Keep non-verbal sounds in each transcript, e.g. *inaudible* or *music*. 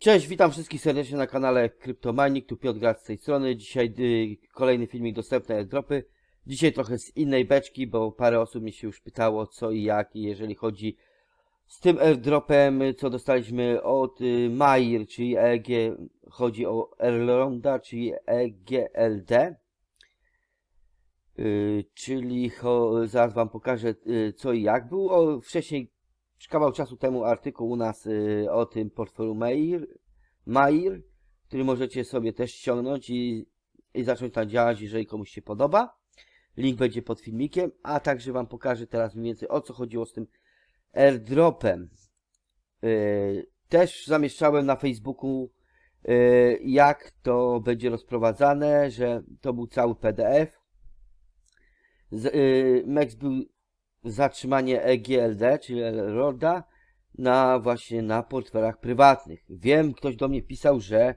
Cześć, witam wszystkich serdecznie na kanale Cryptomining, tu Piotr Grad z tej strony. Dzisiaj y, kolejny filmik dostępny airdropy. Dzisiaj trochę z innej beczki, bo parę osób mi się już pytało co i jak, i jeżeli chodzi z tym airdropem, co dostaliśmy od y, Mair, czyli EG, chodzi o Erlonda, czyli EGLD. Y, czyli cho, zaraz wam pokażę y, co i jak. Był o, wcześniej kawał czasu temu artykuł u nas y, o tym portfelu Mair, Mair, który możecie sobie też ściągnąć i, i zacząć tam działać, jeżeli komuś się podoba. Link będzie pod filmikiem, a także Wam pokażę teraz mniej więcej o co chodziło z tym airdropem. Y, też zamieszczałem na Facebooku y, jak to będzie rozprowadzane, że to był cały PDF. Y, Max był zatrzymanie EGLD, czyli RODA, na właśnie na portfelach prywatnych. Wiem, ktoś do mnie pisał, że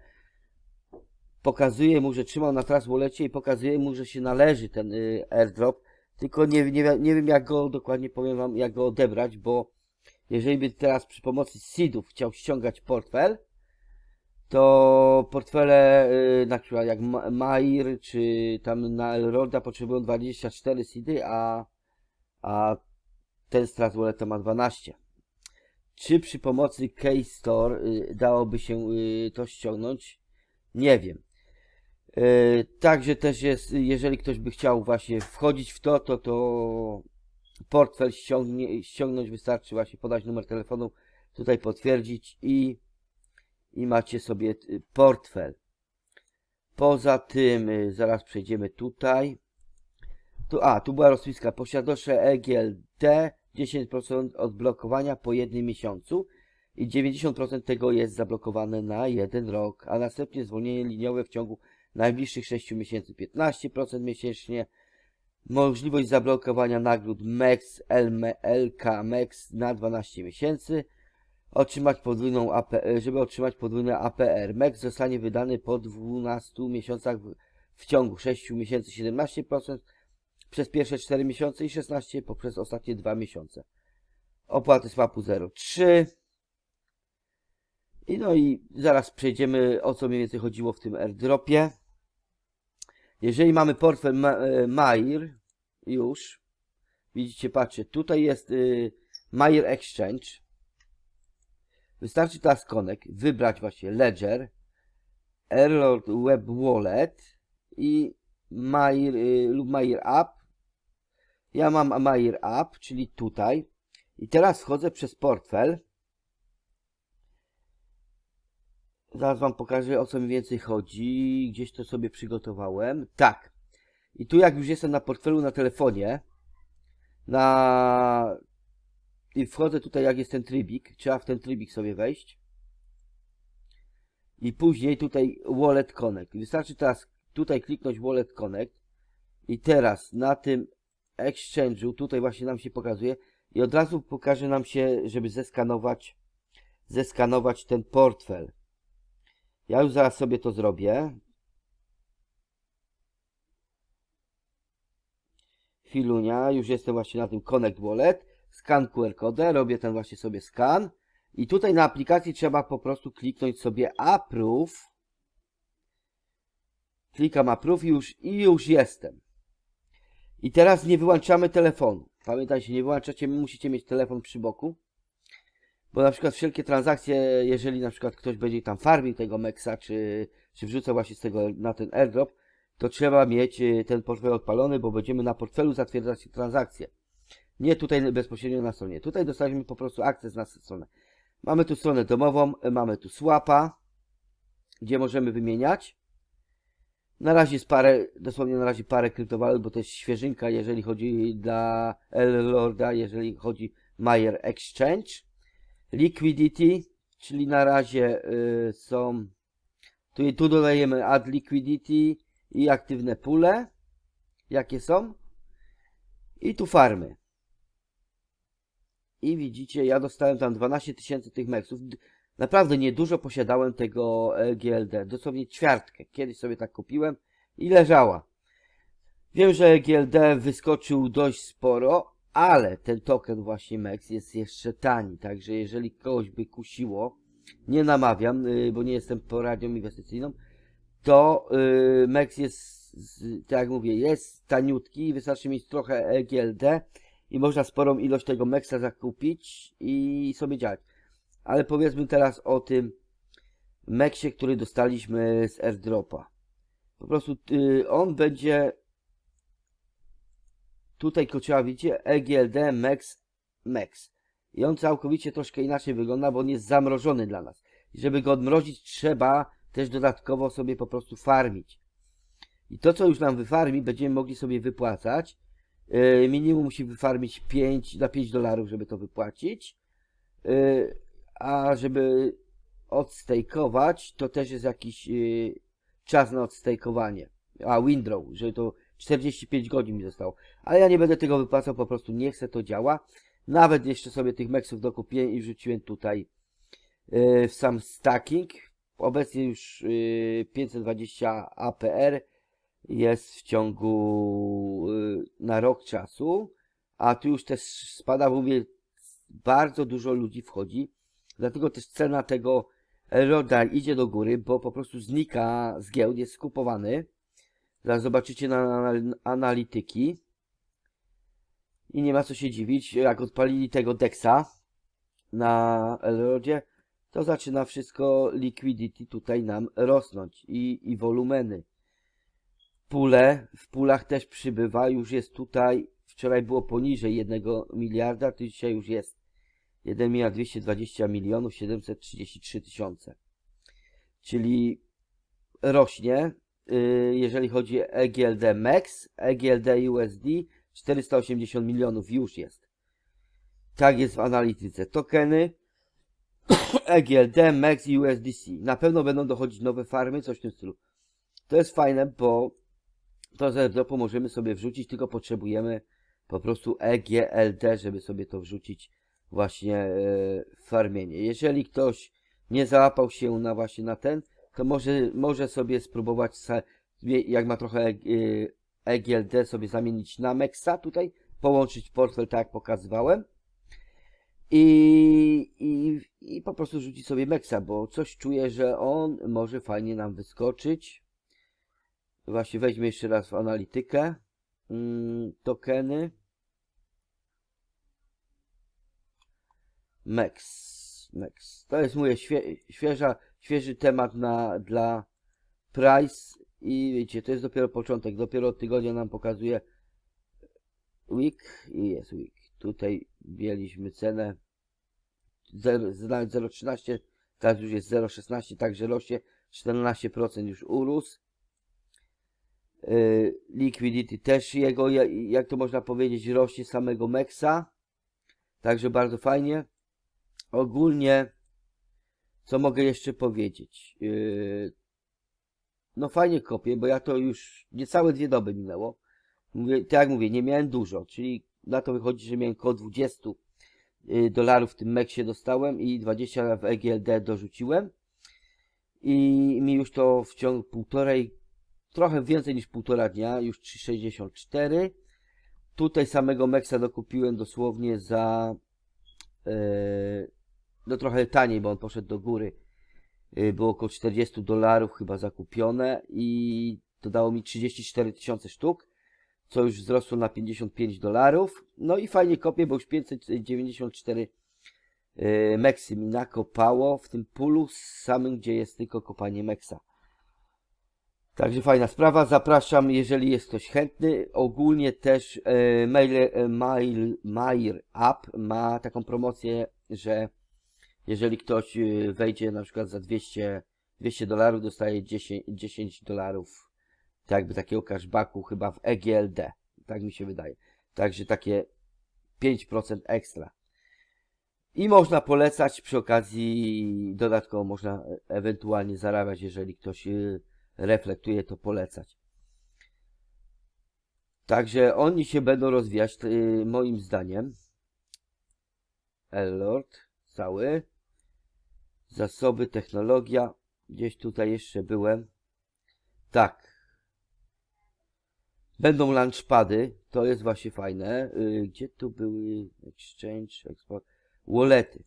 pokazuje mu, że trzymał na Wallecie i pokazuje mu, że się należy ten y, airdrop, tylko nie, nie, nie wiem jak go dokładnie powiem wam, jak go odebrać, bo jeżeli by teraz przy pomocy seedów chciał ściągać portfel, to portfele, y, na przykład jak Ma- Mair, czy tam na Elroda potrzebują 24 seedy, a a ten Strat Wallet ma 12. Czy przy pomocy Case Store y, dałoby się y, to ściągnąć? Nie wiem. Y, Także też jest, jeżeli ktoś by chciał właśnie wchodzić w to, to to portfel ściągnie, ściągnąć wystarczy właśnie podać numer telefonu, tutaj potwierdzić i, i macie sobie portfel. Poza tym, zaraz przejdziemy tutaj. Tu, a, tu była rozpiska. Posiadosze EGLD 10% odblokowania po jednym miesiącu i 90% tego jest zablokowane na jeden rok, a następnie zwolnienie liniowe w ciągu najbliższych 6 miesięcy 15% miesięcznie. Możliwość zablokowania nagród MEX, LM, LK MEX na 12 miesięcy. Otrzymać podwójną APR, żeby otrzymać podwójne APR. MEX zostanie wydany po 12 miesiącach w, w ciągu 6 miesięcy 17%, przez pierwsze 4 miesiące i 16 poprzez ostatnie 2 miesiące. Opłaty swapu 0,3. I no i zaraz przejdziemy o co mniej więcej chodziło w tym airdropie. Jeżeli mamy portfel Ma e, Mair, już, widzicie, patrzcie, tutaj jest y, Mair Exchange. Wystarczy teraz Connect, wybrać właśnie Ledger, Airlord Web Wallet i Mair y, lub Mair App. Ja mam Mair App, czyli tutaj. I teraz wchodzę przez portfel. Zaraz wam pokażę o co mi więcej chodzi. Gdzieś to sobie przygotowałem. Tak. I tu jak już jestem na portfelu na telefonie, na i wchodzę tutaj jak jest ten trybik, trzeba w ten trybik sobie wejść. I później tutaj Wallet Connect. Wystarczy teraz tutaj kliknąć Wallet Connect i teraz na tym exchange'u tutaj właśnie nam się pokazuje i od razu pokaże nam się, żeby zeskanować zeskanować ten portfel. Ja już zaraz sobie to zrobię. Chwilunia, już jestem właśnie na tym Connect Wallet. Skan QR kodę, robię ten właśnie sobie skan. I tutaj na aplikacji trzeba po prostu kliknąć sobie Approve. Klikam Approve i już, i już jestem. I teraz nie wyłączamy telefonu. Pamiętajcie, nie wyłączacie, musicie mieć telefon przy boku. Bo na przykład wszelkie transakcje, jeżeli na przykład ktoś będzie tam farmił tego Mexa, czy, czy wrzuca właśnie z tego na ten airdrop, to trzeba mieć y, ten portfel odpalony, bo będziemy na portfelu zatwierdzać transakcje. Nie tutaj bezpośrednio na stronie. Tutaj dostaliśmy po prostu akces na stronę. Mamy tu stronę domową, y, mamy tu swapa, gdzie możemy wymieniać. Na razie jest parę, dosłownie na razie parę kryptowalut, bo to jest świeżynka, jeżeli chodzi dla L-Lorda, jeżeli chodzi Mayer Exchange. Liquidity, czyli na razie y, są, tu, tu dodajemy add liquidity i aktywne pule, jakie są. I tu farmy. I widzicie, ja dostałem tam 12 tysięcy tych meksów. Naprawdę niedużo posiadałem tego e, GLD, dosłownie ćwiartkę. Kiedyś sobie tak kupiłem i leżała. Wiem, że GLD wyskoczył dość sporo, ale ten token właśnie MEX jest jeszcze tani, także jeżeli kogoś by kusiło, nie namawiam, y, bo nie jestem poradnią inwestycyjną, to y, Mex jest, tak jak mówię, jest taniutki, wystarczy mieć trochę EGLD i można sporą ilość tego Mexa zakupić i sobie działać. Ale powiedzmy teraz o tym Mexie, który dostaliśmy z airdropa. Po prostu y, on będzie tutaj kocia widzicie EGLD Mex Mex. I on całkowicie troszkę inaczej wygląda, bo on jest zamrożony dla nas. I żeby go odmrozić, trzeba też dodatkowo sobie po prostu farmić. I to, co już nam wyfarmi, będziemy mogli sobie wypłacać. Yy, minimum musi wyfarmić 5 na 5 dolarów, żeby to wypłacić. Yy, a żeby odstejkować, to też jest jakiś yy, czas na odstejkowanie. A window, że to 45 godzin mi zostało. Ale ja nie będę tego wypłacał, po prostu nie chcę, to działa. Nawet jeszcze sobie tych meksów dokupiłem i wrzuciłem tutaj yy, w sam stacking. Obecnie już yy, 520 APR jest w ciągu yy, na rok czasu, a tu już też spada, mówię, bardzo dużo ludzi wchodzi, dlatego też cena tego Roda idzie do góry, bo po prostu znika z giełd, jest skupowany. Zaraz zobaczycie na anal- analityki. I nie ma co się dziwić, jak odpalili tego Dexa na Elrodzie, to zaczyna wszystko liquidity tutaj nam rosnąć i, i wolumeny. Pule, w pulach też przybywa, już jest tutaj, wczoraj było poniżej 1 miliarda, to dzisiaj już jest 1 miliard 220 milionów 733 tysiące. Czyli rośnie, yy, jeżeli chodzi o EGLD Max, EGLD USD 480 milionów już jest. Tak jest w analityce. Tokeny *coughs* EGLD, Max i USDC. Na pewno będą dochodzić nowe farmy, coś w tym stylu. To jest fajne, bo to z airdropu możemy sobie wrzucić, tylko potrzebujemy po prostu EGLD, żeby sobie to wrzucić właśnie e, farmienie. Jeżeli ktoś nie załapał się na właśnie na ten, to może, może sobie spróbować, jak ma trochę e, EGLD, sobie zamienić na Mexa tutaj, połączyć portfel tak jak pokazywałem i, i, i po prostu rzucić sobie Mexa, bo coś czuję, że on może fajnie nam wyskoczyć. Właśnie weźmy jeszcze raz w analitykę. Mm, tokeny. Mex. Mex. To jest mój świe, świeża, świeży temat na, dla Price i wiecie, to jest dopiero początek. Dopiero od tygodnia nam pokazuje week i jest week. Tutaj mieliśmy cenę 0 nawet 0,13, teraz już jest 0,16, także rośnie 14% już urósł. Yy, Liquidity też jego, ja- jak to można powiedzieć, rośnie samego Mexa. Także bardzo fajnie. Ogólnie, co mogę jeszcze powiedzieć? Yy, no fajnie kopię, bo ja to już niecałe dwie doby minęło. Mówię, tak jak mówię, nie miałem dużo, czyli na to wychodzi, że miałem około 20 y, dolarów w tym Mexie dostałem i 20 w EGLD dorzuciłem. I mi już to w ciągu półtorej, trochę więcej niż półtora dnia, już 3,64. Tutaj samego Mexa dokupiłem dosłownie za yy, no trochę taniej, bo on poszedł do góry. Yy, było około 40 dolarów chyba zakupione i to dało mi 34 tysiące sztuk co już wzrosło na 55 dolarów. No i fajnie kopię, bo już 594 yy, meksy mi nakopało w tym pulu samym, gdzie jest tylko kopanie meksa. Także fajna sprawa, zapraszam, jeżeli jest ktoś chętny. Ogólnie też yy, mail, e, mail, Mail App ma taką promocję, że jeżeli ktoś yy, wejdzie na przykład za 200 200 dolarów, dostaje 10, 10 dolarów tak jakby takiego cashbacku chyba w EGLD. Tak mi się wydaje. Także takie 5% ekstra. I można polecać przy okazji dodatkowo można ewentualnie zarabiać, jeżeli ktoś y, reflektuje, to polecać. Także oni się będą rozwijać, y, moim zdaniem. Elord, cały. Zasoby, technologia. Gdzieś tutaj jeszcze byłem. Tak, Będą launchpady, to jest właśnie fajne. Y, Gdzie tu były exchange, export, wallety.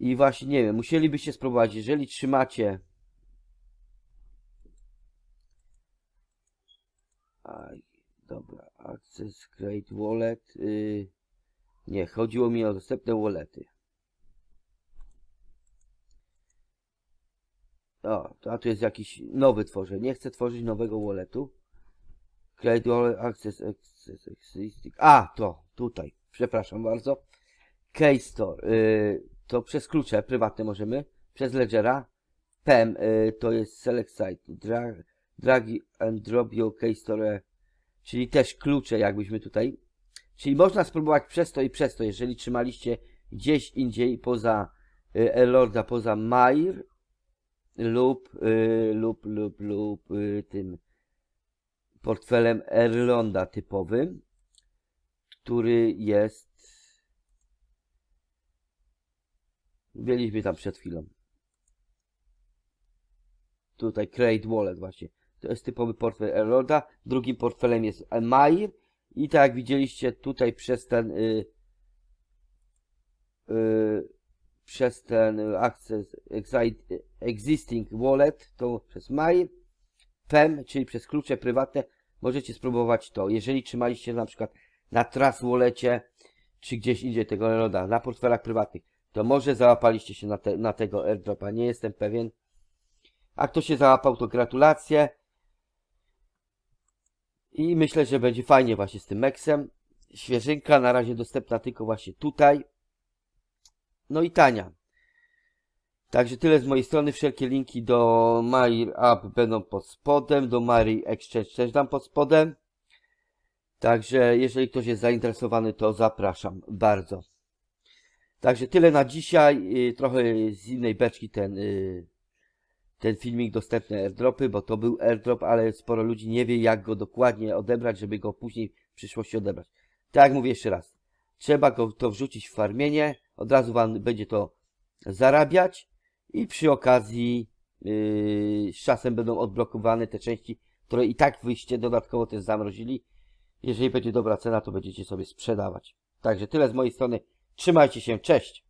I właśnie, nie wiem, musielibyście spróbować, jeżeli trzymacie Aj, dobra, Access Create Wallet. Yy, nie, chodziło mi o dostępne wallety. O, a tu jest jakiś nowy tworzę. Nie chcę tworzyć nowego walletu. Create Wallet Access, access. A, to, tutaj. Przepraszam bardzo. Case Store. Yy, to przez klucze prywatne możemy. Przez Ledgera. PEM yy, to jest Select Site. Drag, drag and drop your case store. Czyli też klucze jakbyśmy tutaj. Czyli można spróbować przez to i przez to, jeżeli trzymaliście gdzieś indziej poza y, Elorda, poza Mair lub, y, lub, lub, lub y, tym portfelem Erlonda typowym, który jest byliśmy tam przed chwilą. Tutaj Create Wallet właśnie. To jest typowy portfel Erlorda. Drugim portfelem jest Mair. I tak jak widzieliście tutaj przez ten y, y, przez ten Access Excite- Existing Wallet, to przez Mail, PEM, czyli przez klucze prywatne, możecie spróbować to. Jeżeli trzymaliście na przykład na Trust Wallecie, czy gdzieś indziej tego Erlorda, na portfelach prywatnych, to może załapaliście się na, te, na tego airdropa, nie jestem pewien. A kto się załapał, to gratulacje. I myślę, że będzie fajnie właśnie z tym Mexem. Świeżynka, na razie dostępna tylko właśnie tutaj. No i tania. Także tyle z mojej strony. Wszelkie linki do Mail App będą pod spodem. Do Mail Exchange też dam pod spodem. Także jeżeli ktoś jest zainteresowany, to zapraszam bardzo. Także tyle na dzisiaj. Y, Trochę z innej beczki ten y, ten filmik dostępne airdropy, bo to był airdrop, ale sporo ludzi nie wie jak go dokładnie odebrać, żeby go później w przyszłości odebrać. Tak jak mówię jeszcze raz, trzeba go to wrzucić w farmienie, od razu wam będzie to zarabiać i przy okazji yy, z czasem będą odblokowane te części, które i tak wyście dodatkowo też zamrozili. Jeżeli będzie dobra cena, to będziecie sobie sprzedawać. Także tyle z mojej strony. Trzymajcie się, cześć!